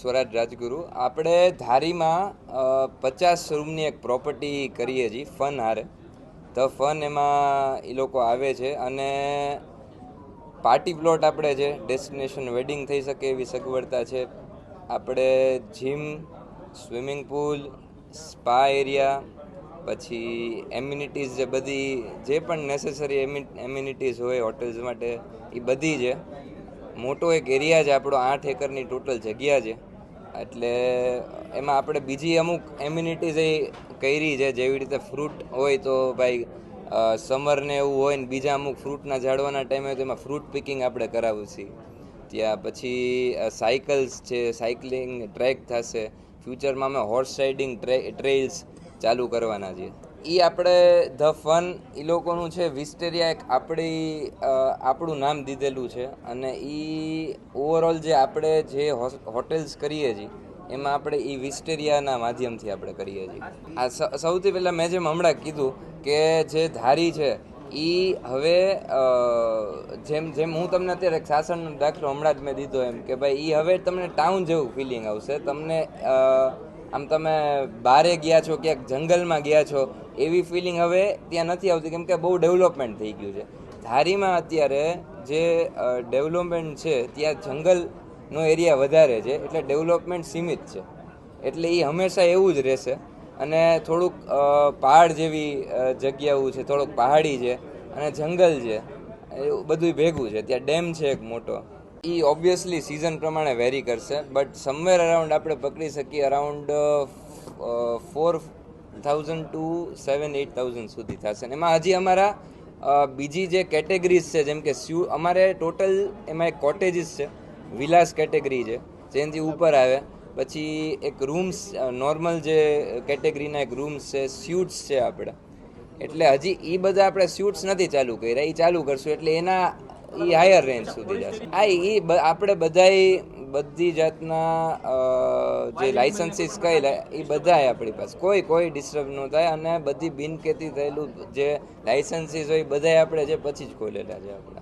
સ્વરાજ રાજગુરુ, આપણે ધારીમાં પચાસ રૂમની એક પ્રોપર્ટી કરીએ છીએ, ફન હારે. તો ફન એમાં એ લોકો આવે છે અને પાર્ટી પ્લોટ આપણે છે ડેસ્ટિનેશન વેડિંગ થઈ શકે એવી સગવડતા છે. આપણે gym swimming pool spa area પછી એમ્યુનિટીઝ જે બધી, જે પણ નેસેસરી એમ્યુનિટીઝ હોય હોટેલ્સ માટે એ બધી છે. મોટો એક એરિયા છે, આપણો આઠ એકરની ટોટલ જગ્યા છે. એટલે એમાં આપણે બીજી અમુક એમ્યુનિટીઝ એ કરી છે, જેવી રીતે ફ્રૂટ હોય તો ભાઈ સમરને એવું હોય ને બીજા અમુક ફ્રૂટના ઝાડવાના ટાઈમે તો એમાં ફ્રૂટ પિકિંગ આપણે કરાવું છીએ. ત્યાં પછી સાયકલ્સ છે સાયકલિંગ ટ્રેક થશે. ફ્યુચરમાં અમે હોર્સ રાઇડિંગ ટ્રેલ્સ ચાલુ કરવાના છીએ. એ આપણે ધ ફન એ લોકોનું છે, વિસ્ટેરિયા એક આપણી આપણું નામ દીધેલું છે અને એ ઓવરઓલ જે આપણે જે હોટેલ્સ કરીએ છીએ, એમાં આપણે એ વિસ્ટેરિયાના માધ્યમથી આપણે કરીએ છીએ. આ સૌથી પહેલાં મેં જેમ હમણાં કીધું કે જે ધારી છે એ હવે જેમ જેમ હું તમને અત્યારે એક શાસનનો દાખલો હમણાં જ મેં દીધો એમ કે ભાઈ એ હવે તમને ટાઉન જેવું ફિલિંગ આવશે. તમને આમ તમે બારે ગયા છો, ક્યાંક જંગલમાં ગયા છો, એવી ફિલિંગ હવે ત્યાં નથી આવતી, કેમ કે બહુ ડેવલપમેન્ટ થઈ ગયું છે. ધારીમાં અત્યારે જે ડેવલપમેન્ટ છે, ત્યાં જંગલનો એરિયા વધારે છે, એટલે ડેવલપમેન્ટ સીમિત છે. એટલે એ હંમેશા એવું જ રહેશે. અને થોડુંક પહાડ જેવી જગ્યાઓ છે, થોડુંક પહાડી છે, અને જંગલ છે એવું બધું ભેગું છે. ત્યાં ડેમ છે એક મોટો. એ ઓબ્વિયસલી સિઝન પ્રમાણે વેરી કરશે બટ સમવેર અરાઉન્ડ આપણે પકડી શકીએ around four thousand to seven eight thousand સુધી થશે. એમાં હજી અમારા બીજી જે કેટેગરીઝ છે, જેમ કે સ્યુ અમારે ટોટલ એમાં એક કોટેજીસ છે વિલાસ કેટેગરી છે, જેનાથી ઉપર આવે. પછી એક રૂમ્સ નોર્મલ જે કેટેગરીના એક રૂમ્સ છે સ્યુટ્સ છે આપણે. એટલે હજી એ બધા આપણે સ્યુટ્સ નથી ચાલુ કર્યા એ ચાલુ કરશું. એટલે એના એ હાયર રેન્જ સુધી જશે. હા એ આપણે બધાય બધી જાતના જે લાઇસન્સીસ કહેલા એ બધાય આપણી પાસે. કોઈ કોઈ ડિસ્ટર્બ ન થાય અને બધી બિનકેતી થયેલું જે લાઇસન્સીસ હોય એ બધાય આપણે જે પછી જ ખોલેલા છે આપણા.